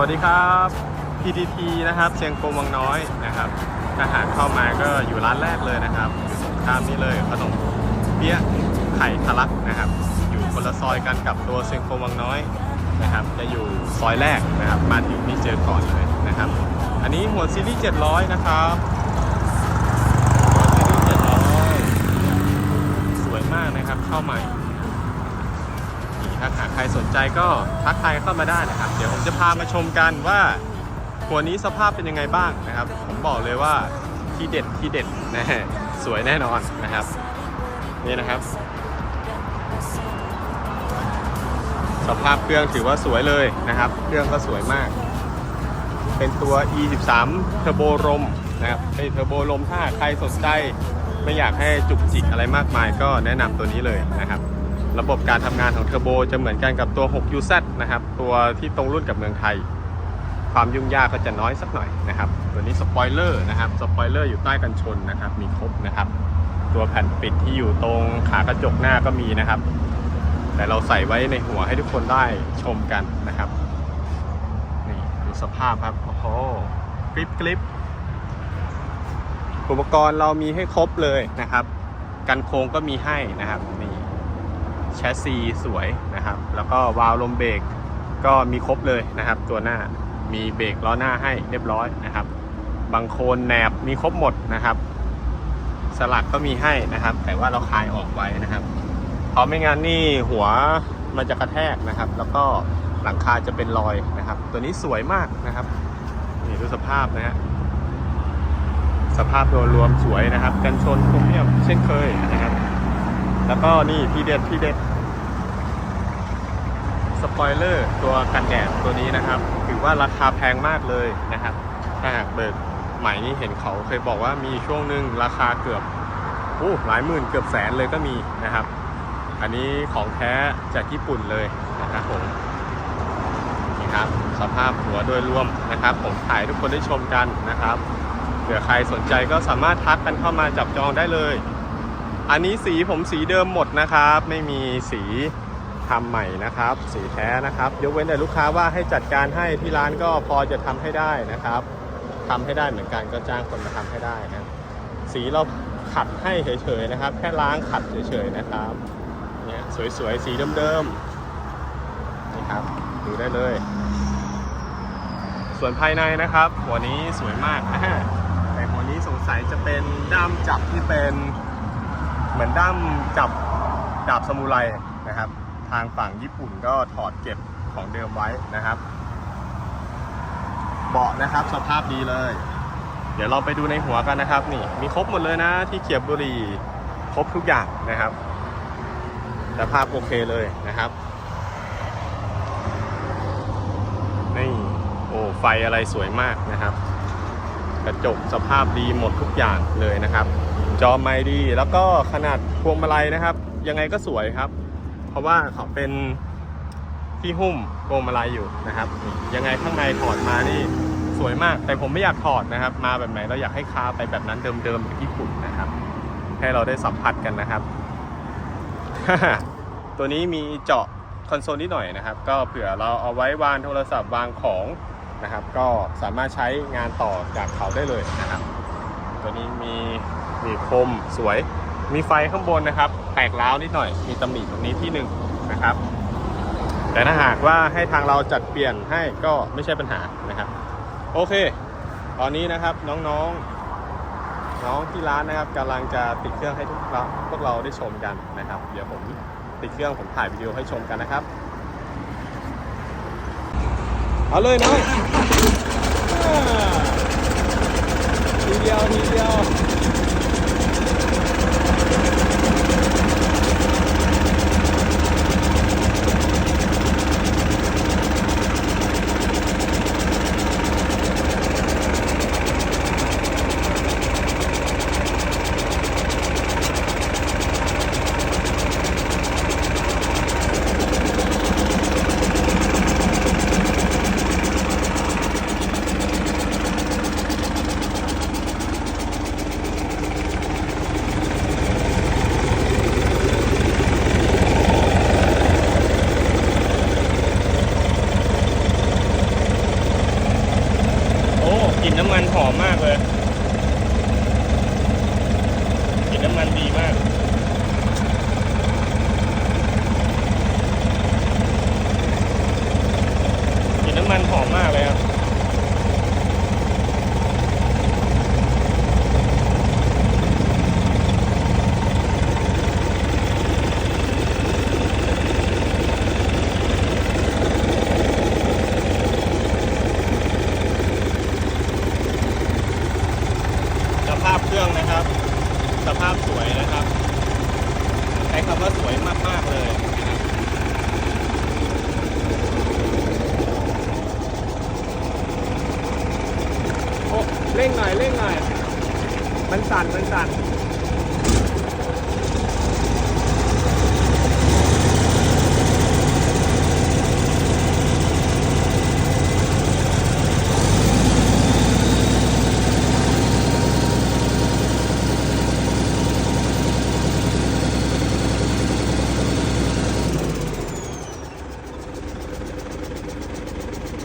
วัสดีครับ PTT นะครับเชียงกงวังน้อยนะครับอาหารเข้ามาก็อยู่ร้านแรกเลยนะครับอยู่ตรงข้ามนี่เลยขนมเปี๊ยะไข่ทะลักนะครับ อยู่คนละซอยกันกับตัวเชียงกงวังน้อยนะครับ จะอยู่ซอยแรกนะครับ มาถึงนี่เจอก่อนเลยนะครับ อันนี้หัวซีรีส์700 นะครับหัวซีรีส์700 สวยมากนะครับเข้าใหม่ นี่ถ้าหากใครสนใจก็ทักทายเข้ามาได้นะครับ เดี๋ยวผมจะพามาชมกันว่าหัวนี้สภาพเป็นยังไงบ้างนะครับ ผมบอกเลยว่าที่เด็ดที่เด็ดนะฮะสวยแน่นอนนะครับ นี่นะครับ สภาพเครื่องถือว่าสวยเลยนะครับ เครื่องก็สวยมาก เป็นตัว E13 เทอร์โบลมนะครับไอเทอร์โบลมถ้าใครสนใจไม่อยากให้จุกจิกอะไรมากมายก็แนะนำตัวนี้เลยนะครับ ระบบการทำงานของเทอร์โบจะเหมือนกันกับตัว 6UZ นะครับ ตัวที่ตรงรุ่นกับเมืองไทย ความยุ่งยากก็จะน้อยสักหน่อยนะครับ ตัวนี้สปอยเลอร์นะครับสปอยเลอร์อยู่ใต้กันชนนะครับ มีครบนะครับ ตัวแผ่นปิดที่อยู่ตรงขากระจกหน้าก็มีนะครับ แต่เราใส่ไว้ในหัวให้ทุกคนได้ชมกันนะครับนี่ดูสภาพครับโอ้โหกริบกริบอุปกรณ์เรามีให้ครบเลยนะครับ กันโค้งก็มีให้นะครับนี่ แชสซีสวยนะครับ แล้วก็วาล์วลมเบรกก็มีครบเลยนะครับ ตัวหน้ามีเบรกล้อหน้าให้เรียบร้อยนะครับ บางโคนแหนบมีครบหมดนะครับ สลักก็มีให้นะครับ แต่ว่าเราคลายออกไว้นะครับ เพราะไม่งั้นนี่หัวมันจะกระแทกนะครับ แล้วก็หลังคาจะเป็นรอยนะครับ ตัวนี้สวยมากนะครับนี่ดูสภาพนะฮะสภาพโดยรวมสวยนะครับ กันชนโครเมียมเช่นเคยนะครับ แล้วก็นี่ที่เด็ดที่เด็ดสปอยเลอร์ตัวกันแดดตัวนี้นะครับ ถือว่าราคาแพงมากเลยนะครับ ถ้าหากเบิกใหม่นี่เห็นเขาเคยบอกว่ามีช่วงหนึ่งราคาเกือบโอ้หลายหมื่นเกือบแสนเลยก็มีนะครับ อันนี้ของแท้จากญี่ปุ่นเลยนะครับผมนี่ครับสภาพหัวโดยรวมนะครับ ผมถ่ายให้ทุกคนได้ชมกันนะครับเผื่อใครสนใจก็สามารถทักกันเข้ามาจับจองได้เลย อันนี้สีผมสีเดิมหมดนะครับ ไม่มีสีทำใหม่นะครับ สีแท้นะครับยกเว้นแต่ลูกค้าว่าให้จัดการให้ที่ร้านก็พอจะทำให้ได้นะครับทำให้ได้เหมือนกันก็จ้างคนมาทำให้ได้นะสีเราขัดให้เฉยๆนะครับ แค่ล้างขัดเฉยๆนะครับเนี่ยสวยๆสีเดิมๆนี่ครับดูได้เลย ส่วนภายในนะครับหัวนี้สวยมากแต่หัวนี้สงสัยจะเป็นด้ามจับที่เป็น เหมือนด้ามจับดาบสมุไรนะครับ ทางฝั่งญี่ปุ่นก็ถอดเก็บของเดิมไว้นะครับ เบาะนะครับสภาพดีเลย เดี๋ยวเราไปดูในหัวกันนะครับ นี่มีครบหมดเลยนะที่เขียบบุรีครบทุกอย่างนะครับสภาพโอเคเลยนะครับนี่โอ้ไฟอะไรสวยมากนะครับ กระจกสภาพดีหมดทุกอย่างเลยนะครับ จอไม่ดีแล้วก็ขนาดพวงมาลัยนะครับ ยังไงก็สวยครับ เพราะว่าเขาเป็นที่หุ้มพวงมาลัยอยู่นะครับ ยังไงข้างในถอดมานี่สวยมาก แต่ผมไม่อยากถอดนะครับ มาแบบไหนเราอยากให้คาไปแบบนั้นเดิมๆจากญี่ปุ่นนะครับ ให้เราได้สัมผัสกันนะครับ ตัวนี้มีเจาะคอนโซลนิดหน่อยนะครับ ก็เผื่อเราเอาไว้วางโทรศัพท์วางของ นะครับ ก็สามารถใช้งานต่อจากเขาได้เลยนะครับ ตัวนี้มีมีคมสวย มีไฟข้างบนนะครับ แตกร้าวนิดหน่อย มีตำหนิตรงนี้ที่หนึ่งนะครับ แต่ถ้าหากว่าให้ทางเราจัดเปลี่ยนให้ก็ไม่ใช่ปัญหานะครับ โอเค ตอนนี้นะครับน้องๆน้องที่ร้านนะครับกำลังจะติดเครื่องให้ทุกเราพวกเราได้ชมกันนะครับ เดี๋ยวผมติดเครื่องผมถ่ายวิดีโอให้ชมกันนะครับ เอาเลยน้องทีเดียวทีเดียว อมมากเลยกลิ่นน้ำมันดีมากกลิ่นน้ำมันหอมมาก เร่งหน่อยเร่งหน่อย มันสั่นมันสั่น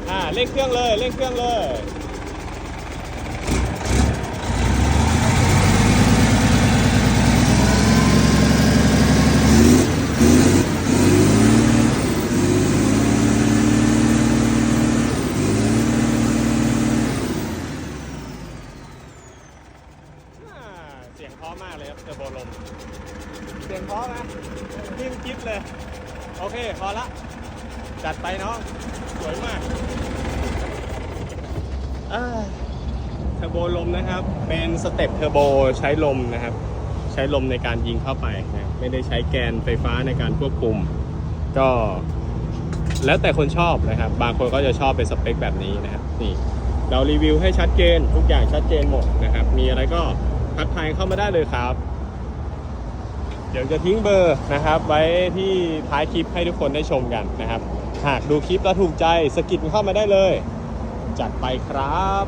อ่าเร่งเครื่องเลยเร่งเครื่องเลย อ่าเสียงเพราะมากเลยครับเทอร์โบลม เสียงเพราะนะ นิ่มกิ๊บเลย โอเค พอละ จัดไปน้อง สวยมากอ่าเทอร์โบลมนะครับ เป็นสเต็ปเทอร์โบใช้ลมนะครับ ใช้ลมในการยิงเข้าไปนะไม่ได้ใช้แกนไฟฟ้าในการควบคุม ก็ แล้วแต่คนชอบนะครับ บางคนก็จะชอบเป็นสเปคแบบนี้นะครับ นี่ เรารีวิวให้ชัดเจน ทุกอย่างชัดเจนหมดนะครับ มีอะไรก็ทักทายเข้ามาได้เลยครับ เดี๋ยวจะทิ้งเบอร์นะครับ ไว้ที่ท้ายคลิปให้ทุกคนได้ชมกันนะครับ หากดูคลิปแล้วถูกใจสกิดเข้ามาได้เลย จัดไปครับ